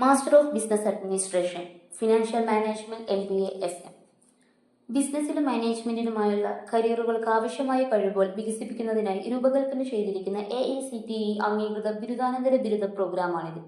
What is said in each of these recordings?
Master of business administration financial management M B A S M ബിസിനസ്സിലും മാനേജ്മെന്റിനുമായുള്ള കരിയറുകൾക്ക് ആവശ്യമായ കഴിവുകൾ വികസിപ്പിക്കുന്നതിനായി രൂപകൽപ്പന ചെയ്തിരിക്കുന്ന A I C T E അംഗീകൃത ബിരുദാനന്തര ബിരുദ പ്രോഗ്രാമാണിത്.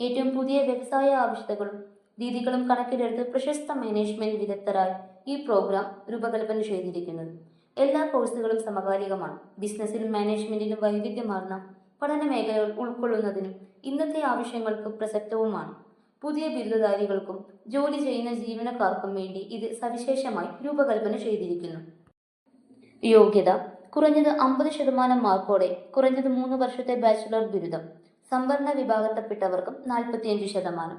ഏറ്റവും പുതിയ വ്യവസായ ആവശ്യതകളും രീതികളും കണക്കിലെടുത്ത് പ്രശസ്ത മാനേജ്മെന്റ് വിദഗ്ധരായി ഈ പ്രോഗ്രാം രൂപകൽപ്പന ചെയ്തിരിക്കുന്നത്. എല്ലാ കോഴ്സുകളും സമകാലികമാണ്. ബിസിനസ്സിലും മാനേജ്മെന്റിലും വൈവിധ്യമാർന്ന പഠന മേഖലകൾ ഉൾക്കൊള്ളുന്നതിനും ഇന്നത്തെ ആവശ്യങ്ങൾക്ക് പ്രസക്തവുമാണ്. പുതിയ ബിരുദധാരികൾക്കും ജോലി ചെയ്യുന്ന ജീവനക്കാർക്കും വേണ്ടി ഇത് സവിശേഷമായി രൂപകൽപ്പന ചെയ്തിരിക്കുന്നു. യോഗ്യത കുറഞ്ഞത് അമ്പത് ശതമാനം മാർക്കോടെ കുറഞ്ഞത് മൂന്ന് വർഷത്തെ ബാച്ചുലർ ബിരുദം സംവരണ വിഭാഗത്തിൽപ്പെട്ടവർക്കും നാൽപ്പത്തിയഞ്ച് ശതമാനം.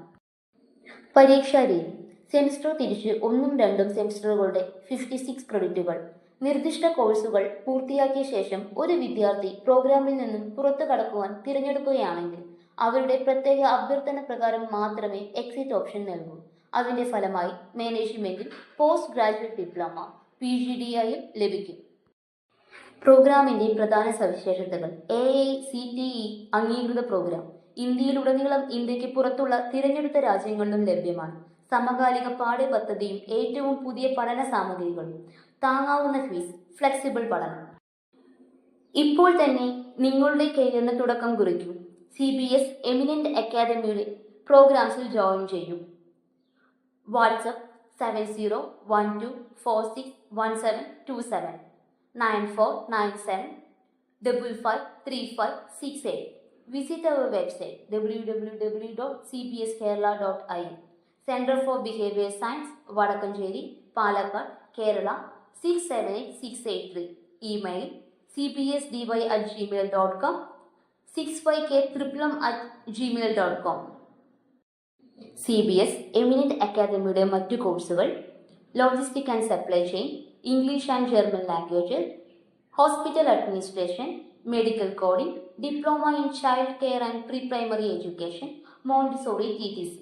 പരീക്ഷാ രീതി സെമിസ്റ്റർ തിരിച്ച് ഒന്നും രണ്ടും സെമിസ്റ്ററുകളുടെ ഫിഫ്റ്റി സിക്സ് ക്രെഡിറ്റുകൾ നിർദ്ദിഷ്ട കോഴ്സുകൾ പൂർത്തിയാക്കിയ ശേഷം ഒരു വിദ്യാർത്ഥി പ്രോഗ്രാമിൽ നിന്നും പുറത്തു കടക്കുവാൻ തിരഞ്ഞെടുക്കുകയാണെങ്കിൽ അവരുടെ പ്രത്യേക അഭ്യർത്ഥന പ്രകാരം മാത്രമേ എക്സിറ്റ് ഓപ്ഷൻ നൽകൂ. അതിന്റെ ഫലമായി മാനേജ്മെന്റിൽ post graduate diploma P G D ആയും ലഭിക്കും. പ്രോഗ്രാമിന്റെ പ്രധാന സവിശേഷതകൾ A I C T E അംഗീകൃത പ്രോഗ്രാം ഇന്ത്യയിലുടനീളം ഇന്ത്യയ്ക്ക് പുറത്തുള്ള തിരഞ്ഞെടുത്ത രാജ്യങ്ങളിലും ലഭ്യമാണ്. സമകാലിക പാഠ്യപദ്ധതിയും ഏറ്റവും പുതിയ പഠന സാമഗ്രികളും. താങ്ങാവുന്ന ഫീസ് ഫ്ലെക്സിബിൾ പഠനം. ഇപ്പോൾ തന്നെ നിങ്ങളുടെ കരിയറിന് തുടക്കം കുറിക്കൂ. സി ബി എസ് എമിനന്റ് അക്കാദമിയുടെ പ്രോഗ്രാംസിൽ ജോയിൻ ചെയ്യൂ. WhatsApp seven zero one two four six one seven two seven nine four nine seven double five three five six eight visit our website W W W dot C B S Kerala dot I centre for behaviour science Vadakkanchery Palakkad Kerala six seven eight six eight three email C B S D Y at Gmail dot com six five K ത്രിപ്ലം at Gmail dot com C B S eminent അക്കാദമിയുടെ മറ്റു കോഴ്സുകൾ logistic and supply chain English and German language hospital administration medical coding diploma in child care and pre primary education Montessori T T C